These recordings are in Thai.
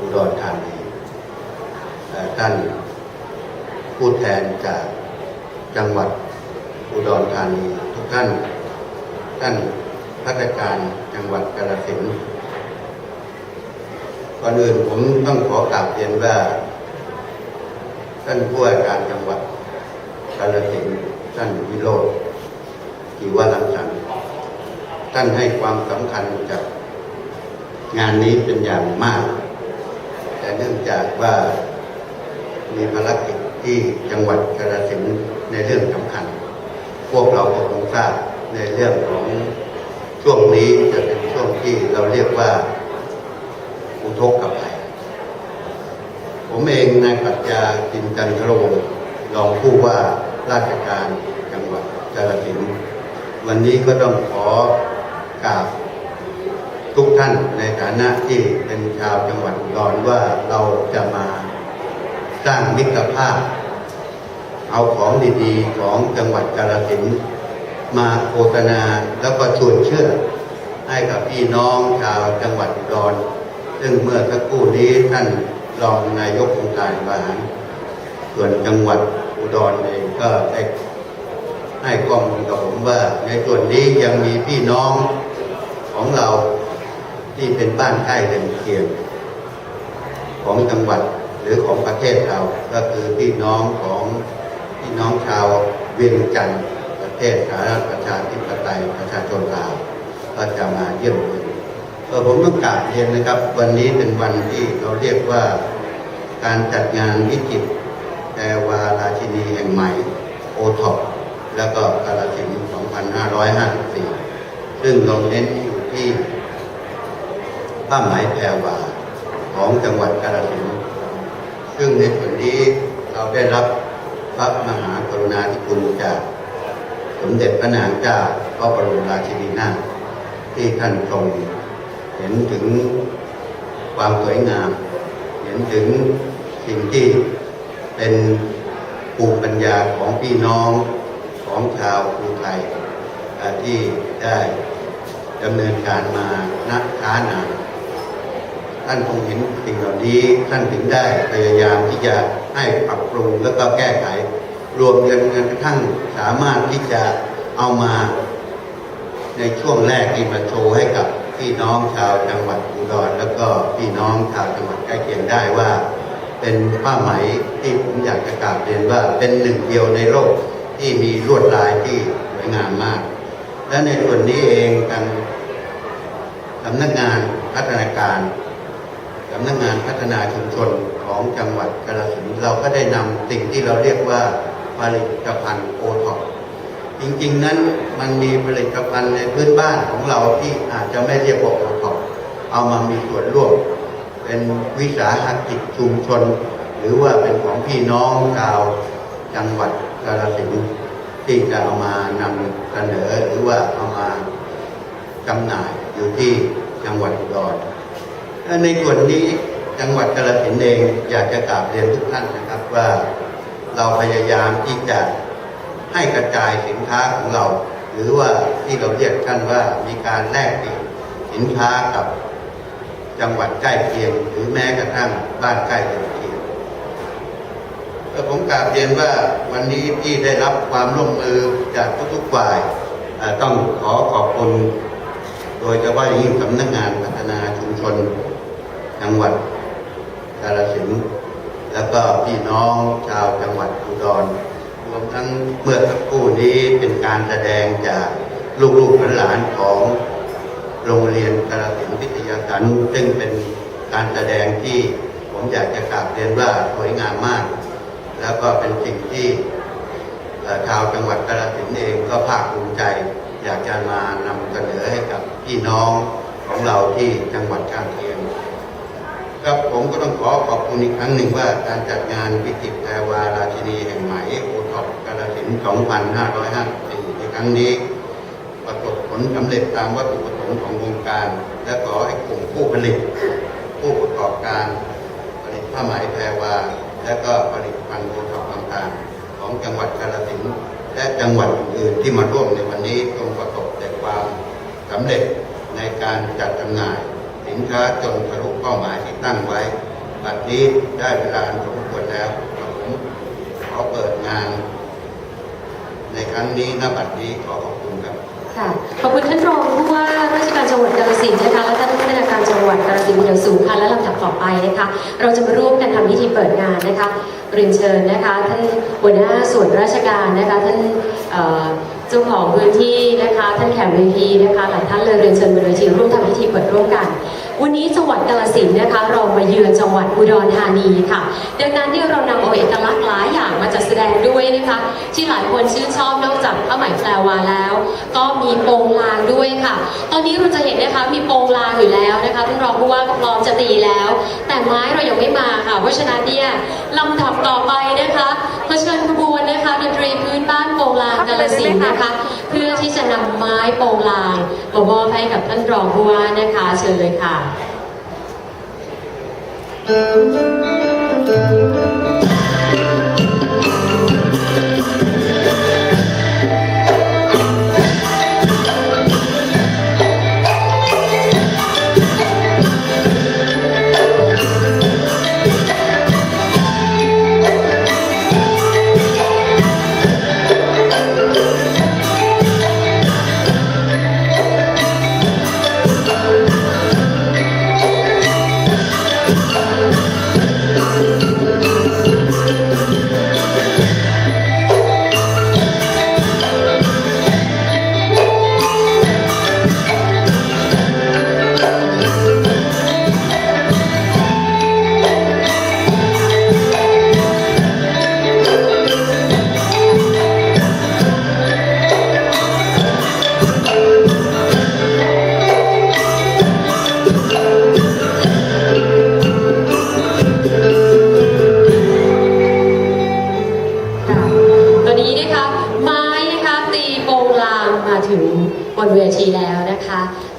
อุดรธานีท่านผู้แทนจากจังหวัดอุดรธานีทุกท่าน ท่านราชการจังหวัดกาฬสินธุ์ก่อนอื่นผมต้องขอกราบเรียนว่า ท่านผู้ว่าการจังหวัดกาฬสินธุ์ท่านวิโรจน์กิวรังสรรค์ท่านให้ความสำคัญกับงานนี้เป็นอย่างมาก เนื่องจากว่ามีภารกิจที่จังหวัดกาฬสินธุ์ในเรื่องสำคัญ พวกเราก็คงทราบในเรื่องของช่วงนี้จะเป็นช่วงที่เราเรียกว่าอุทกภัยผมเองนายปรัชญาจินจันทรวงศ์รองผู้ว่าราชการจังหวัดกาฬสินธุ์วันนี้ก็ต้องขอกราบทุกท่าน ในฐานะที่เป็นชาวจังหวัดอุดรว่าเราจะมาสร้างมิตรภาพ เอาของดีๆของจังหวัดกาฬสินธุ์มาโฆษณาแล้วก็ชวนเชื่อให้กับพี่น้องชาวจังหวัดอุดร ซึ่งเมื่อสักครู่นี้ท่านรองนายกองค์การบริหารส่วนจังหวัดอุดรเองก็ได้ให้ข้อมูลกับผมว่า ในส่วนนี้ยังมีพี่น้องของเรา ที่เป็นบ้านใกล้เรือนเคียงของจังหวัดหรือของประเทศเรา ก็คือพี่น้องของพี่น้องชาวเวียงจันทร์ประเทศสาธารณประชาธิปไตยประชาชนลาวก็จะมาเยี่ยมเยียนเอผมต้องกราบเรียนนะครับ วันนี้เป็นวันที่เราเรียกว่าการจัดงานวิจิตรแปลวาราชินีแห่งใหม่โอท็อปแล้วก็กาลสินง2554 ซึ่งเราเน้นอยู่ที่ ผ้าไหมแพรวาของจังหวัดกาฬสินธุ์ซึ่งในส่วนนี้เราได้รับพระมหากรุณาธิคุณจากสมเด็จพระนางเจ้าพระบรมราชินีนาถที่ท่านทรงเห็นถึงความสวยงาม เห็นถึงสิ่งที่เป็นภูมิปัญญาของพี่น้องของชาวภูไทยที่ได้ดำเนินการมานักช้านาน ท่านคงเห็นสิ่งเหล่านี้ท่านถึงได้พยายามที่จะให้ปรับปรุงแล้วก็แก้ไข รวมกันจนกระทั่งสามารถที่จะเอามาในช่วงแรกที่มาโชว์ให้กับพี่น้องชาวจังหวัดอุดรแล้วก็พี่น้องชาวจังหวัดใกล้เคียงได้ว่า เป็นผ้าไหมที่ผมอยากจะกราบเรียนว่าเป็นหนึ่งเดียวในโลกที่มีลวดลายที่สวยงามมาก และในส่วนนี้เองทางสำนักงานพัฒนาการ สำนักงานพัฒนาชุมชนของจังหวัดกาฬสินธุ์เราก็ได้นำสิ่งที่เราเรียกว่าผลิตภัณฑ์โอท็อปจริงๆนั้นมันมีผลิตภัณฑ์ในพื้นบ้านของเราที่อาจจะไม่เรียกว่าโอท็อปเอามามีส่วนร่วม เป็นวิสาหกิจชุมชน หรือว่าเป็นของพี่น้องชาวจังหวัดกาฬสินธุ์ที่จะเอามานำเสนอหรือว่าเอามาจำหน่ายอยู่ที่จังหวัดอุดร ในส่วนนี้จังหวัดกาฬสินธุ์เองอยากจะกราบเรียนทุกท่านนะครับว่าเราพยายามที่จะให้กระจายสินค้าของเรา หรือว่าที่เราเรียกท่านว่ามีการแลกเปลี่ยนสินค้ากับจังหวัดใกล้เคียงหรือแม้กระทั่งบ้านใกล้เคียงก็ผมกราบเรียนว่าวันนี้ที่ได้รับความร่วมมือจากทุกๆฝ่ายต้องขอขอบคุณ โดยเฉพาะอย่างยิ่งสำนักงานพัฒนาชุมชน จังหวัดกาฬสินธุ์แล้วก็พี่น้องชาวจังหวัดอุดรรวมทั้งเมื่อสักครู่นี้เป็นการแสดงจากลูกๆหลานของโรงเรียนกาฬสินธุ์วิทยาสันซึ่งเป็นการแสดงที่ผมอยากจะกราบเรียนว่าสวยงามมาก แล้วก็เป็นสิ่งที่ชาวจังหวัดกาฬสินธุ์เองก็ภาคภูมิใจ อยากจะมานำเสนอให้กับพี่น้องของเราที่จังหวัดข้างเคียง ครับผมก็ต้องขอขอบคุณอีกครั้งหนึ่งว่าการจัดงานวิจิตรแพรวาราชินีแห่งใหม่โอท็อปกาฬสิน2554ในครั้งนี้ ประสบผลสำเร็จตามวัตถุประสงค์ของโครงการ และขอให้กลุ่มผู้ผลิต ผู้ประกอบการ ผลิตผ้าไหมแพรวา และก็ผลิตภัณฑ์โอท็อปต่างๆ ของจังหวัดกาฬสินและจังหวัดอื่นที่มาร่วมในวันนี้จงประสบแต่ความสำเร็จในการจัดจำหน่าย ช้าจนทะลุเป้าหมายที่ตั้งไว้บัดนี้ได้เวลาอันสมควรแล้วผมขอเปิดงาน ในครั้งนี้ณบัดนี้ขอขอบคุณครับค่ะขอบคุณท่านรองผู้ว่าราชการจังหวัดกาฬสินธุ์นะคะและท่านผู้ว่าราชการจังหวัดกาฬสินธุ์อย่างสูงค่ะและลำดับต่อไปนะคะ เราจะมาร่วมกันทำพิธีเปิดงานนะคะเรียนเชิญนะคะท่านหัวหน้าส่วนราชการนะคะท่านเจ้าของพื้นที่นะคะท่านแขกเวทีนะคะหลายท่านเลยเรียนเชิญบนเวทีร่วมทำพิธีเปิดร่วมกัน วันนี้จังหวัดกาฬสินนะคะ เรามาเยือนจังหวัดอุดรธานีค่ะ ดังนั้นที่เรานำเอาเอกลักษณ์หลายอย่างมาจัดแสดงด้วยนะคะ ที่หลายคนชื่นชอบนอกจากผ้าไหมแปลวาแล้ว ก็มีโปงลางด้วยค่ะ ตอนนี้เราจะเห็นนะคะมีโปงลางอยู่แล้วนะคะท่านรองผู้ว่าพร้อมจะตีแล้ว แต่ไม้เรายังไม่มาค่ะ เพราะฉะนั้นเนี่ยลำดับต่อไปนะคะขอเชิญขบวน นะคะดนตรีพื้นบ้านโปงลางกาฬสินธุ์นะคะ เพื่อที่จะนำไม้โปงลางมามอบให้กับท่านรองผู้ว่านะคะ เชิญเลยค่ะค่ะ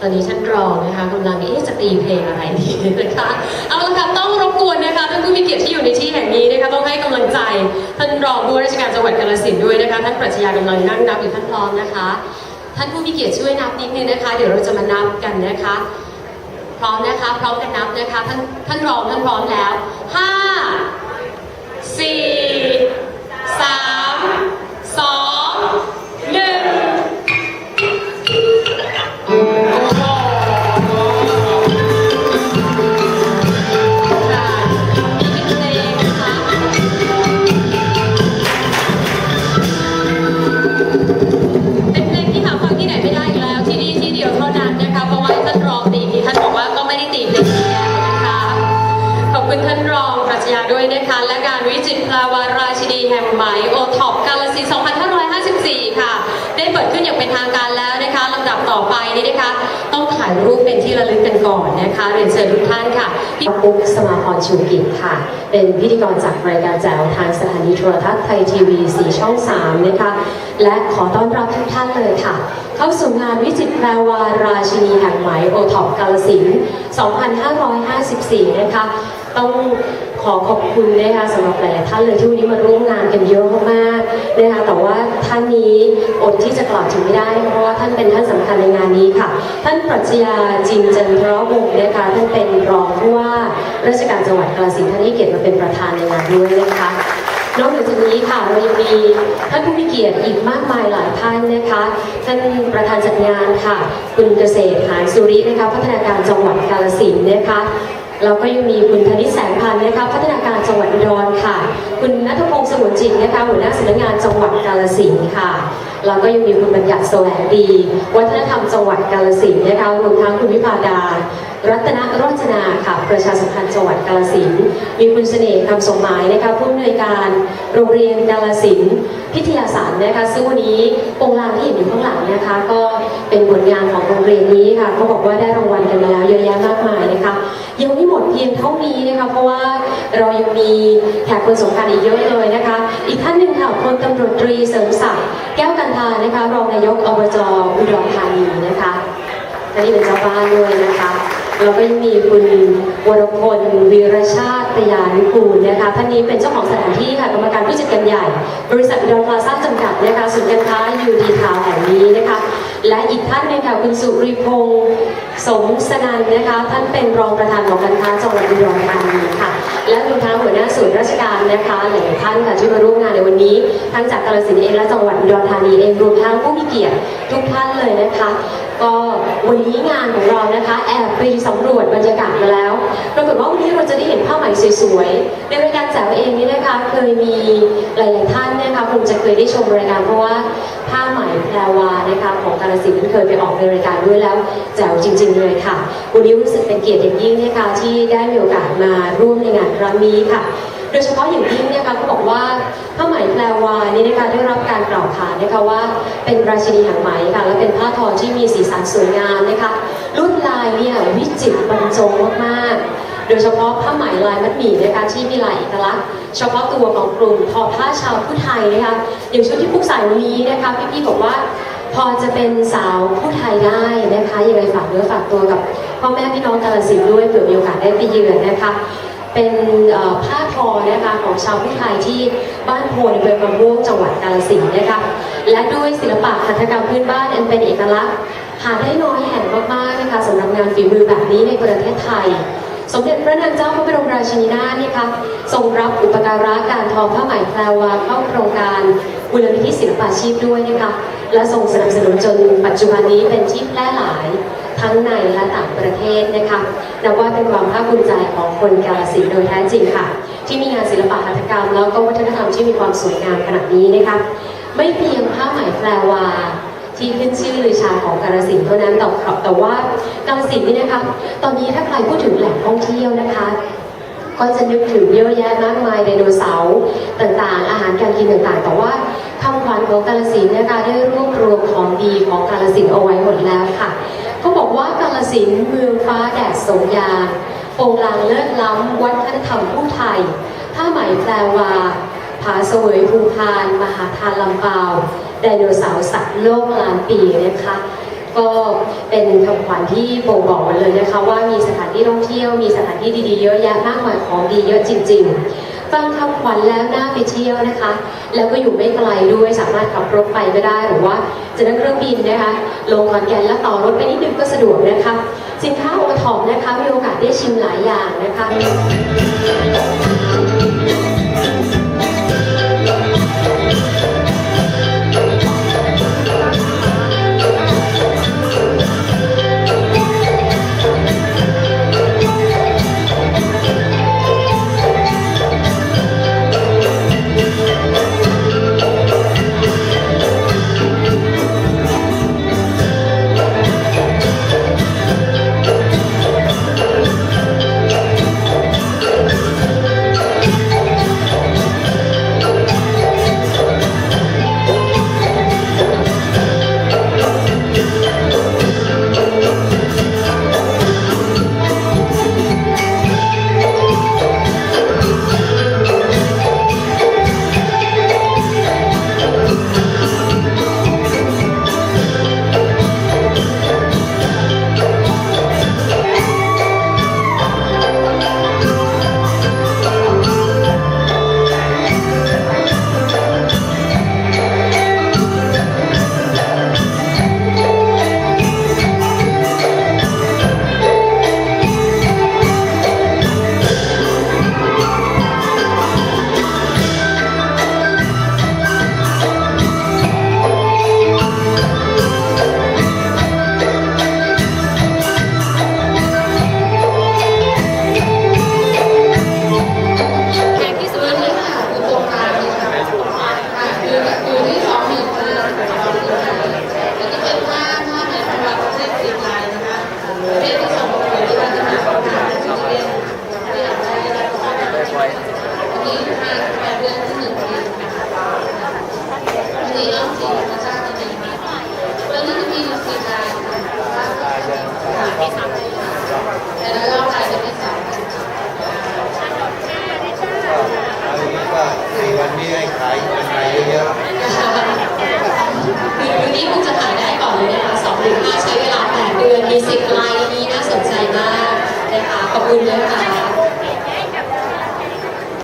ตอนนี้ท่านรองนะคะกำลังเอ๊ะจะตีเพลงอะไรดีนะคะเอาละค่ะต้องรบกวนนะคะท่านผู้มีเกียรติที่อยู่ในที่แห่งนี้นะคะต้องให้กำลังใจท่านรองผู้ว่าราชการจังหวัดกาฬสินธุ์ด้วยนะคะท่านปรัชญากำลังนั่งนับอยู่ท่านพร้อมนะคะ ท่านผู้มีเกียรติช่วยนับนิดนึงนะคะ เดี๋ยวเราจะมานับกันนะคะ พร้อมนะคะพร้อมกันนับนะคะท่านท่านรองท่านพร้อมแล้วห้าสี่สาม ทางการแล้วนะคะลำดับต่อไปนี้นะคะ ต้องถ่ายรูปเป็นที่ระลึกกันก่อนนะคะเรียนเชิญทุกท่านค่ะพี่ปุ๊กสมาพรชูกิจค่ะ เป็นพิธีกรจากรายการแจวทางสถานีโทรทัศน์ไทยทีวีสีช่อง 3 นะคะ และขอต้อนรับทุกท่านเลยค่ะ เข้าสู่งานวิจิตรแปลวาราชินีแห่งไหมโอท็อปกาลสิน 2554 นะคะต้อง ขอขอบคุณนะคะสำหรับหลายๆท่านเลยที่วันนี้มาร่วมงานกันเยอะมากๆนะคะแต่ว่าท่านนี้อดที่จะกล่าวถึงไม่ได้ เพราะว่าท่านเป็นท่านสำคัญในงานนี้ค่ะ ท่านปรัชญาจินจันทรวงศ์นะคะท่านเป็นรองผู้ว่าราชการจังหวัดกาฬสินธุ์ท่านให้เกียรติมาเป็นประธานในงานด้วยนะคะนอกจากนี้ค่ะเรายังมีท่านผู้มีเกียรติอีกมากมายหลายท่านนะคะท่านประธานจัดงานค่ะ คุณเกษตรหานสุรินะคะพัฒนาการจังหวัดกาฬสินธุ์นะคะ เราก็ยังมีคุณธนิษแสงพันธ์นะคะพัฒนาการจังหวัดอุดรค่ะ คุณนัทพงศ์สมุนจิตนะคะหัวหน้าสำนักงานจังหวัดกาลสินธุ์ค่ะเราก็ยังมีคุณบัญญัติแสวงดี วัฒนธรรมจังหวัดกาฬสินธุ์นะคะรวมทั้งคุณวิภาดา รัตนรจนาค่ะประชาสัมพันธ์จังหวัดกาฬสินธุ์มีคุณเสน่ห์คำสมหมายนะคะผู้อำนวยการโรงเรียนกาฬสินธุ์พิทยาศาสตร์นะคะซึ่งวันนี้โปรงลางที่เห็นอยู่ข้างหลังนะคะ ก็เป็นผลงานของโรงเรียนนี้ค่ะเขาบอกว่าได้รางวัลกันมาแล้วเยอะแยะมากมายนะคะยังไม่หมดเพียงเท่านี้นะคะเพราะว่าเรายังมีแขกคนสำคัญอีกเยอะเลยนะคะ อีกท่านหนึ่งค่ะพลตำรวจตรีเสริมศักดิ์แก้วกันทานะคะรองนายกอบจอุดรธานีนะคะท่านนี้เป็นเจ้าบ้านด้วยนะคะแล้วก็ยังมีคุณวรพลวีรชาติยานุกูลนะคะท่านนี้เป็นเจ้าของสถานที่ค่ะกรรมการผู้จัดการใหญ่ บริษัทอุดรพลาซ่าจำกัดนะคะศูนย์การค้ายูดีทาวแห่งนี้นะคะ และอีกท่านหนึงค่ะคุณสุริพงศ์สมสนันนะคะ ท่านเป็นรองประธานขอการค้าจังหวัดอุดรธานีค่ะ และรวมทั้งหัวหน้าส่วนราชการนะคะหลายท่านค่ะที่มาร่วมงานในวันนี้ ทั้งจากกาฬสินธุ์เองและจังหวัดอุดรธานีเองรวมทั้งผู้มีเกียรติทุกท่านเลยนะคะ วันนี้งานของเรานะคะ แอบไปสำรวจบรรยากาศมาแล้วปรากฏว่าวันนี้เราจะได้เห็นผ้าไหมสวยๆ ในรายการแจ๋วเองนี่นะคะเคยมีหลายๆท่านนะคะคงจะเคยได้ชมรายการเพราะว่าผ้าไหมแพรวานะคะของกาลสินเคยไปออกในรายการด้วยแล้วแจ๋วจริง ๆ เลยค่ะ วันนี้รู้สึกเป็นเกียรติอย่างยิ่งนะคะที่ได้มีโอกาสมาร่วมในงานครั้งนี้ค่ะ โดยเฉพาะอย่างยิ่งเนี่ยค่ะเขาบอกว่าผ้าไหมแพรวานี่นะคะได้รับการกล่าวขานนะคะว่าเป็นราชินีแห่งไหมค่ะและเป็นผ้าทอที่มีสีสันสวยงามนะคะลวดลายเนี่ยวิจิตรบรรจงมากๆ โดยเฉพาะผ้าไหมลายมัดหมี่นะคะที่มีลายเอกลักษณ์เฉพาะตัวของกลุ่มทอผ้าชาวผู้ไทยนะคะอย่างชุดที่ปุ๊กใส่วันนี้นะคะพี่ๆบอกว่าพอจะเป็นสาวผู้ไทยได้นะคะยังไงฝากเนื้อฝากตัวกับพ่อแม่พี่น้องกาลสินด้วยเผื่อมีโอกาสได้ไปเยือนนะคะ เป็นผ้าทอนะคะของชาวผู้ไทยที่บ้านโพในอำเภอบางม่วงจังหวัดกาฬสินธุ์นะคะและด้วยศิลปะหัตถกรรมพื้นบ้านอันเป็นเอกลักษณ์ หาได้น้อยแห่งมากๆนะคะสำหรับงานฝีมือแบบนี้ในประเทศไทย สมเด็จพระนางเจ้าพระบรมราชินีนาถเนี่ยค่ะทรงรับอุปการะการทอผ้าไหมแพรวาเข้าโครงการมูลนิธิศิลปาชีพด้วยนะคะและทรงสนับสนุนจนปัจจุบันนี้เป็นที่แพร่หลาย ทั้งในและต่างประเทศนะคะนับว่าเป็นความภาคภูมิใจของคนกาลสินโดยแท้จริงค่ะ ที่มีงานศิลปะหัตถกรรม แล้วก็วัฒนธรรมที่มีความสวยงามขนาดนี้นะคะไม่เพียงผ้าไหมแพรวาที่ขึ้นชื่อลือชาของกาลสินเท่านั้นแต่ครับแต่ว่ากาลสินนี่นะคะ ตอนนี้ถ้าใครพูดถึงแหล่งท่องเที่ยวนะคะ ก็จะนึกถึงเยอะแยะมากมายไดโนเสาร์ต่างๆ อาหารการกินต่างๆ แต่ว่าคำขวัญของกาลสินนะคะได้รวบรวมของดีของกาลสินเอาไว้หมดแล้วค่ะ เขาบอกว่ากาลสินธุ์เมืองฟ้าแดดสงยามโปรงลางเลิศล้ำวัฒนธรรมผู้ไทยผ้าไหมแพรวาผาเสวยภูพาน มหาทานลำเปาไดโนเสาร์สัตว์โลกล้านปีนะคะก็เป็นคำขวัญที่บ่งบอกเลยนะคะ ว่ามีสถานที่ท่องเที่ยวมีสถานที่ดีๆเยอะแยะมากมายของดีเยอะจริง ๆ ฟังคำขวัญแล้วน่าไปเที่ยวนะคะ แล้วก็อยู่ไม่ไกลด้วยสามารถขับรถไปก็ได้หรือว่าจะนั่งเครื่องบินนะคะ ลงขอนแก่นแล้วต่อรถไปนิดนึงก็สะดวกนะคะ สินค้าโอทอมนะคะมีโอกาสได้ชิมหลายอย่างนะคะ